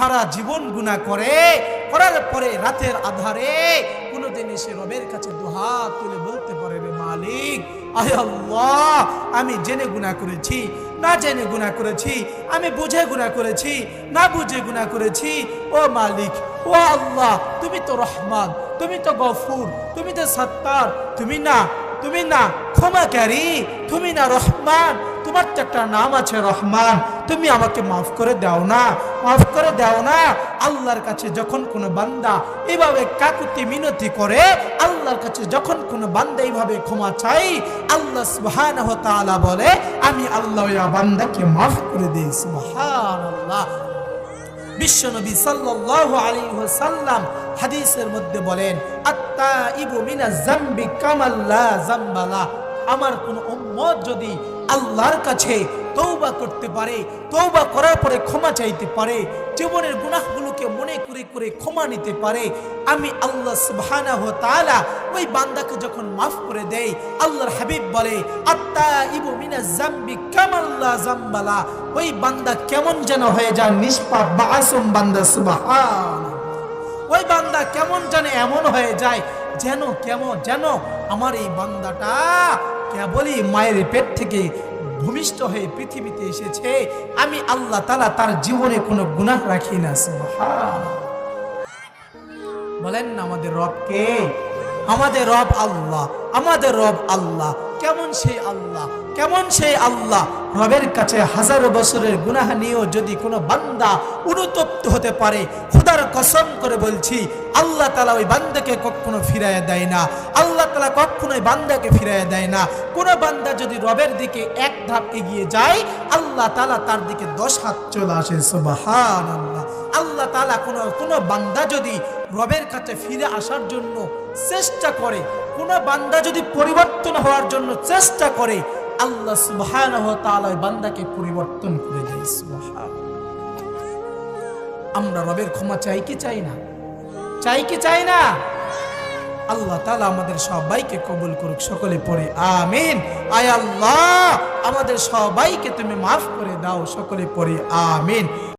সারা জীবন গুণা করে, করার পরে রাতের আধারে কোনোদিন সে রবের কাছে দুহাত তুলে বলতে পারে, রে মালিক আল্লাহ, আমি জেনে গুণা করেছি, না জেনে গুণা করেছি, আমি বুঝে গুণা করেছি, না বুঝে গুণা করেছি, ও মালিক, ও আল্লাহ, তুমি তো রহমান, তুমি তো গফুর, তুমি তো সত্তার, তুমি না তুমি না ক্ষমাকারী, তুমি না রহমান তোমার তো একটা নাম আছে রহমান। তুমি আমাকে মাফ করে দাও না, মাফ করে দাও না। আল্লাহর কাছে যখন কোনো বান্দা এভাবে কাকুতি মিনতি করে, আল্লাহর কাছে যখন কোনো বান্দা এইভাবে ক্ষমা চাই, আল্লাহ সুবহানাহু ওয়া তাআলা বলে, আমি আল্লাহ বান্দাকে মাফ করে দিই, সুবহানাল্লাহ। বিশ্বনবী সাল্লাল্লাহু আলাইহি ওয়াসাল্লাম হাদিসের মধ্যে বলেন আত্তা ইবু মিনা জামবি কামাল্লা জামবালা আমার কোন উম্মত যদি আল্লাহর কাছে তৌবা করতে পারে তৌবা করার পরে ক্ষমা চাইতে পারে, জীবনের গুনাহগুলোকে মনে করে করে ক্ষমা নিতে পারে, আমি আল্লাহ সুবহানাহু ওয়া তাআলা ওই বান্দাকে যখন মাফ করে দেই, আল্লাহর হাবিব বলে আত্তা ইবু মিনা জামবি কামাল্লা জামবালা ওই বান্দা কেমন যেন হয়ে যায় নিষ্পাপ বা আসম বান্দা সুবহান ওই বান্দা কেমন জানে এমন হয়ে যায় যেন কেমন যেন আমার এই বান্দাটা কেবলই মায়ের পেট থেকে ভূমিষ্ঠ হয়ে পৃথিবীতে এসেছে। আমি আল্লাহ তালা তার জীবনে কোনো গুনাহ রাখি না বলেন না আমাদের রবকে আমাদের রব আল্লাহ, আমাদের রব আল্লাহ। কেমন সেই আল্লাহ, কেমন সেই আল্লাহ? রবের কাছে হাজারো বছরের গুনাহ নিয়েও যদি কোনো বান্দা অনুতপ্ত হতে পারে, খুদার কসম করে বলছি আল্লাহ তালা ওই বান্দাকে কখনো ফিরাইয়া দেয় না। আল্লাহ তালা কখনো ওই বান্দাকে ফিরাইয়া দেয় না। কোনো বান্দা যদি রবের দিকে এক ধাপ এগিয়ে যায়, আল্লাহ তালা তার দিকে দশ হাত চলে আসে সুবাহান আল্লাহ আল্লাহ তালা কোনো কোনো বান্দা যদি রবের কাছে ফিরে আসার জন্য চেষ্টা করে, কোনো বান্দা যদি পরিবর্তন হওয়ার জন্য চেষ্টা করে, আল্লাহ তাআলা ওই বান্দাকে পরিবর্তন করে দেয় সুবহান আমরা রবের ক্ষমা চাই কি চাই না? চাই কি চাই না? আল্লাহ তালা আমাদের সবাইকে কবুল করুক, সকলে পড়ে আমিন। আয় আল্লাহ, আমাদের সবাইকে তুমি মাফ করে দাও, সকলে পড়ে আমিন।